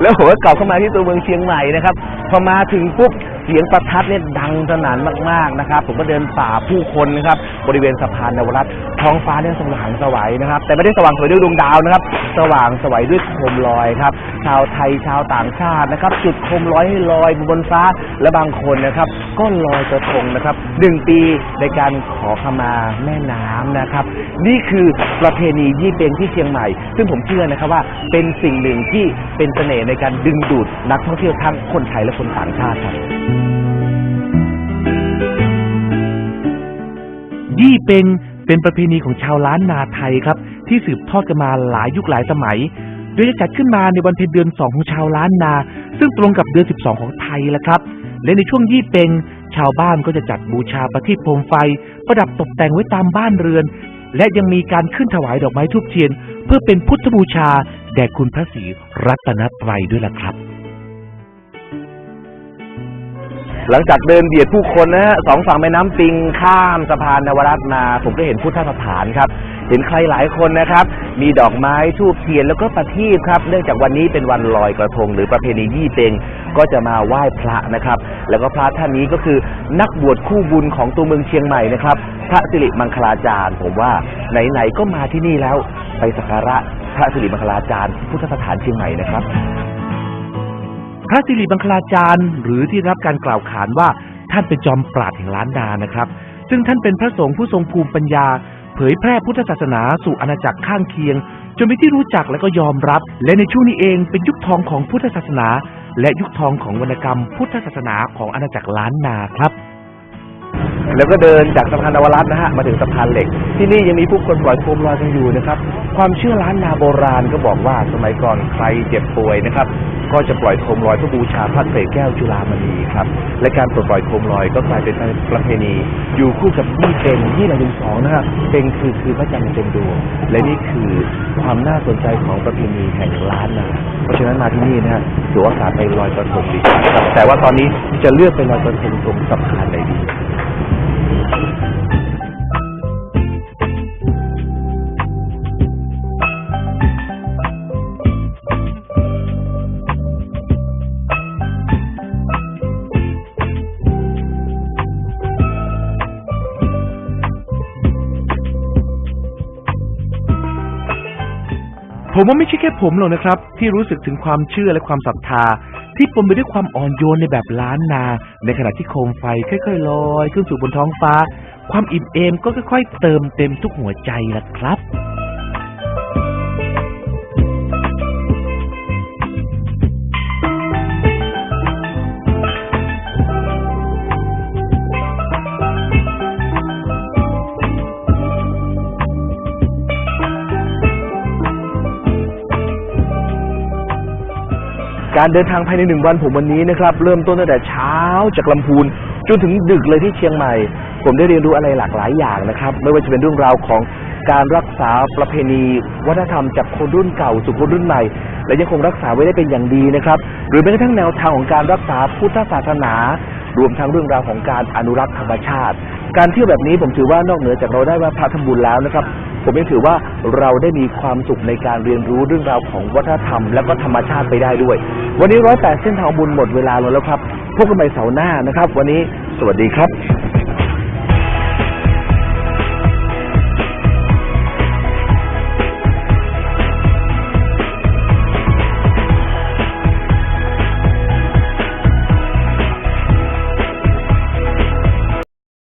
แล้วผมก็กลับเข้ามาที่ตัวเมืองเชียงใหม่นะครับ พอมาถึงปุ๊บเสียงประทัดเนี่ยดังสนั่นมากๆนะครับ ผมก็เดินป่าผู้คนนะครับ บริเวณสะพานนวรัตน์ท้องฟ้าเนี่ยสว่างสวัยนะครับ แต่ไม่ได้สว่างสวยด้วยดวงดาวนะครับ สว่างสวัยด้วยโคมลอยครับ ชาวไทยชาวต่างชาตินะครับ จุดโคมลอยให้ลอยบนฟ้าและบางคนนะครับ ก็ลอยกระทงนะครับหนึ่งปีในการขอขมาแม่น้ำนะครับ นี่คือประเพณียี่เป็งที่เชียงใหม่ ซึ่งผมเชื่อนะครับว่าเป็นสิ่งหนึ่งที่เป็นเสน่ห์ในการดึงดูดนักท่องเที่ยวทั้งคนไทยและคนต่างชาติครับยี่เป็งเป็นประเพณีของชาวล้านนาไทยครับ ที่สืบทอดกันมาหลายยุคหลายสมัย โดยจะจัดขึ้นมาในวันเพ็ญเดือนสองของชาวล้านนา ซึ่งตรงกับเดือน 12 ของไทยแล้วครับ และในช่วงยี่เปงชาวบ้านก็จะจัดบูชาประทีปโคมไฟ ประดับตกแต่งไว้ตามบ้านเรือน และยังมีการขึ้นถวายดอกไม้ทูบเทียน เพื่อเป็นพุทธบูชา แด่คุณพระศรีรัตนตรัยด้วยล่ะครับ หลังจากเดินเบียดผู้คนนะฮะสองฝั่งแม่น้ำปิงข้ามสะพานนวรัตน์มา ผมก็เห็นพุทธสถานครับ เห็นใครหลายคนนะครับ มีดอกไม้ทูบเทียนแล้วก็ประทีปครับ เนื่องจากวันนี้เป็นวันลอยกระทง หรือประเพณียี่เปงก็จะมาไหว้พระนะครับ แล้วก็พระท่านนี้ก็คือนักบวชคู่บุญของตัวเมืองเชียงใหม่นะครับ พระสิริมังคลาจารย์ ผมว่าไหนๆก็มาที่นี่แล้วไปสักการะพระสิริมังคลาจารย์พุทธสถานเชียงใหม่นะครับพระสิริบังคลาจารย์ หรือที่รับการกล่าวขานว่าท่านเป็นจอมปราดแห่งล้านนานะครับ ซึ่งท่านเป็นพระสงฆ์ผู้ทรงภูมิปัญญา เผยแพร่พุทธศาสนาสู่อาณาจักรข้างเคียง จนเป็นที่รู้จักและก็ยอมรับ และในช่วงนี้เองเป็นยุคทองของพุทธศาสนา และยุคทองของวรรณกรรม พุทธศาสนาของอาณาจักรล้านนาครับ แล้วก็เดินจากสะพานนวรัตน์นะฮะมาถึงสะพานเหล็ก ที่นี่ยังมีผู้คนปล่อยโคมลอยกันอยู่นะครับ ความเชื่อล้านนาโบราณก็บอกว่าสมัยก่อนใครเจ็บป่วยนะครับ ก็จะปล่อยโคมลอยเพื่อบูชาพระเศษแก้วจุฬามณีครับ และการปลดปล่อยโคมลอยก็กลายเป็นประเพณี อยู่คู่กับนี่เป็นยี่หนึ่งสองนะฮะเป็นคือคือพระจันทร์เต็มดวง และนี่คือความน่าสนใจของประเพณีแห่งล้านนาเพราะฉะนั้นมาที่นี่นะฮะถือโอกาสไปลอยกระทงดีครับแต่ว่าตอนนี้จะเลือกไปลอยกระทงตรงสะพานไหน ผมว่าไม่ใช่แค่ผมหรอกนะครับ ที่รู้สึกถึงความเชื่อและความศรัทธา ที่ปนไปด้วยความอ่อนโยนในแบบล้านนา ในขณะที่โคมไฟค่อยๆลอย ขึ้นสู่บนท้องฟ้า ความอิ่มเอมก็ค่อยๆเติมเต็มทุกหัวใจล่ะครับ การเดินทางภายในหนึ่งวันผมวันนี้นะครับเริ่มต้นตั้งแต่เช้าจากลำพูนจนถึงดึกเลยที่เชียงใหม่ ผมได้เรียนรู้อะไรหลากหลายอย่างนะครับ ไม่ว่าจะเป็นเรื่องราวของการรักษาประเพณี วัฒนธรรมจากคนรุ่นเก่าสู่คนรุ่นใหม่ และยังคงรักษาไว้ได้เป็นอย่างดีนะครับ หรือแม้กระทั่งแนวทางของการรักษาพุทธศาสนา รวมทั้งเรื่องราวของการอนุรักษ์ธรรมชาติ การเที่ยวแบบนี้ผมถือว่านอกเหนือจากเราได้ว่าพระทำบุญแล้วนะครับ ผมยังถือว่าเราได้มีความสุขในการเรียนรู้เรื่องราวของวัฒนธรรม และก็ธรรมชาติไปได้ด้วย วันนี้ร้อยแปดเส้นทางบุญหมดเวลาลงแล้วครับพบกันใหม่เสาร์หน้านะครับ วันนี้สวัสดีครับ